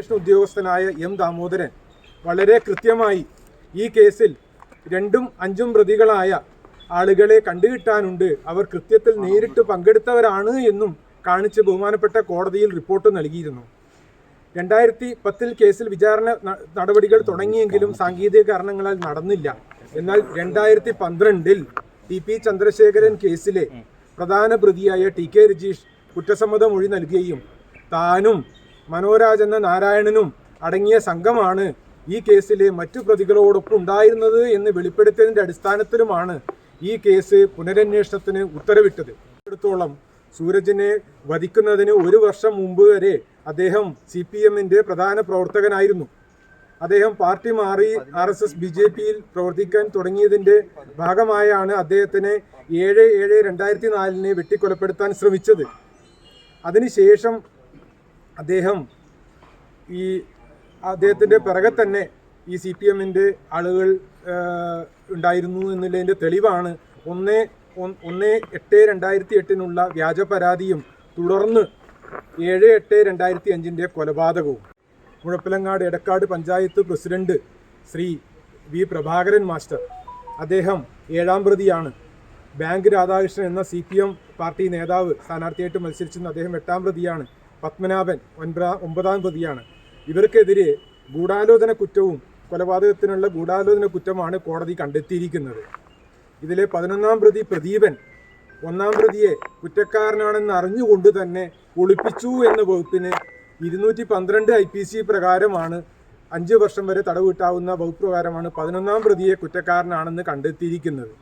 അന്വേഷണ ഉദ്യോഗസ്ഥനായ എം ദാമോദരൻ വളരെ കൃത്യമായി ഈ കേസിൽ രണ്ടും അഞ്ചും പ്രതികളായ ആളുകളെ കണ്ടുകിട്ടാനുണ്ട്. അവർ കൃത്യത്തിൽ നേരിട്ട് പങ്കെടുത്തവരാണ് എന്നും കാണിച്ച് ബഹുമാനപ്പെട്ട കോടതിയിൽ റിപ്പോർട്ട് നൽകിയിരുന്നു. രണ്ടായിരത്തി പത്തിൽ കേസിൽ വിചാരണ നടപടികൾ തുടങ്ങിയെങ്കിലും സാങ്കേതിക കാരണങ്ങളാൽ നടന്നില്ല. എന്നാൽ രണ്ടായിരത്തി പന്ത്രണ്ടിൽ ടി പി ചന്ദ്രശേഖരൻ കേസിലെ പ്രധാന പ്രതിയായ ടി കെ രജീഷ് കുറ്റസമ്മത മൊഴി നൽകുകയും താനും മനോരാജ് എന്ന നാരായണനും അടങ്ങിയ സംഘമാണ് ഈ കേസിൽ മറ്റു പ്രതികളോടൊപ്പം ഉണ്ടായിരുന്നത് എന്ന് വെളിപ്പെടുത്തിയതിന്റെ അടിസ്ഥാനത്തിലുമാണ് ഈ കേസ് പുനരന്വേഷണത്തിന് ഉത്തരവിട്ടത്. എടുത്തോളം സൂരജിനെ വധിക്കുന്നതിന് ഒരു വർഷം മുമ്പ് വരെ അദ്ദേഹം സി പി എമ്മിന്റെ പ്രധാന പ്രവർത്തകനായിരുന്നു. അദ്ദേഹം പാർട്ടി മാറി R S S B J പിയിൽ പ്രവർത്തിക്കാൻ തുടങ്ങിയതിന്റെ ഭാഗമായാണ് അദ്ദേഹത്തിനെ ഏഴ് ഏഴ് രണ്ടായിരത്തി നാലിന് വെട്ടിക്കൊലപ്പെടുത്താൻ ശ്രമിച്ചത്. അതിനുശേഷം അദ്ദേഹം ഈ അദ്ദേഹത്തിന്റെ പിറകെ തന്നെ ഈ സി പി എമ്മിന്റെ ആളുകൾ ഉണ്ടായിരുന്നു എന്നുള്ളതിന്റെ തെളിവാണ്. ഒന്ന് ഒന്ന് എട്ട് രണ്ടായിരത്തി എട്ടിനുള്ള വ്യാജ പരാതിയും തുടർന്ന് ഏഴ് എട്ട് രണ്ടായിരത്തി അഞ്ചിന്റെ കൊലപാതകവും. Muzhappilangad Edakkad panchayat president Shri V Prabhakaran master. അദ്ദേഹം ഏഴാം പ്രതിയാണ്. ബാങ്ക് രാധാകൃഷ്ണൻ എന്ന സി പി എം പാർട്ടി നേതാവ് സ്ഥാനാർത്ഥിയായിട്ട് മത്സരിച്ചിരുന്ന അദ്ദേഹം എട്ടാം പ്രതിയാണ്. പത്മനാഭൻ ഒൻപതാം ഒമ്പതാം പ്രതിയാണ്. ഇവർക്കെതിരെ ഗൂഢാലോചന കുറ്റവും കൊലപാതകത്തിനുള്ള ഗൂഢാലോചന കുറ്റമാണ് കോടതി കണ്ടെത്തിയിരിക്കുന്നത്. ഇതിലെ പതിനൊന്നാം പ്രതി പ്രദീപൻ ഒന്നാം പ്രതിയെ കുറ്റക്കാരനാണെന്ന് അറിഞ്ഞുകൊണ്ട് തന്നെ ഒളിപ്പിച്ചു എന്ന വകുപ്പിന് ഇരുന്നൂറ്റി പന്ത്രണ്ട് ഐ പി സി പ്രകാരമാണ് അഞ്ച് വർഷം വരെ തടവ് കിട്ടാവുന്ന വകുപ്പ് പ്രകാരമാണ് പതിനൊന്നാം പ്രതിയെ കുറ്റക്കാരനാണെന്ന് കണ്ടെത്തിയിരിക്കുന്നത്.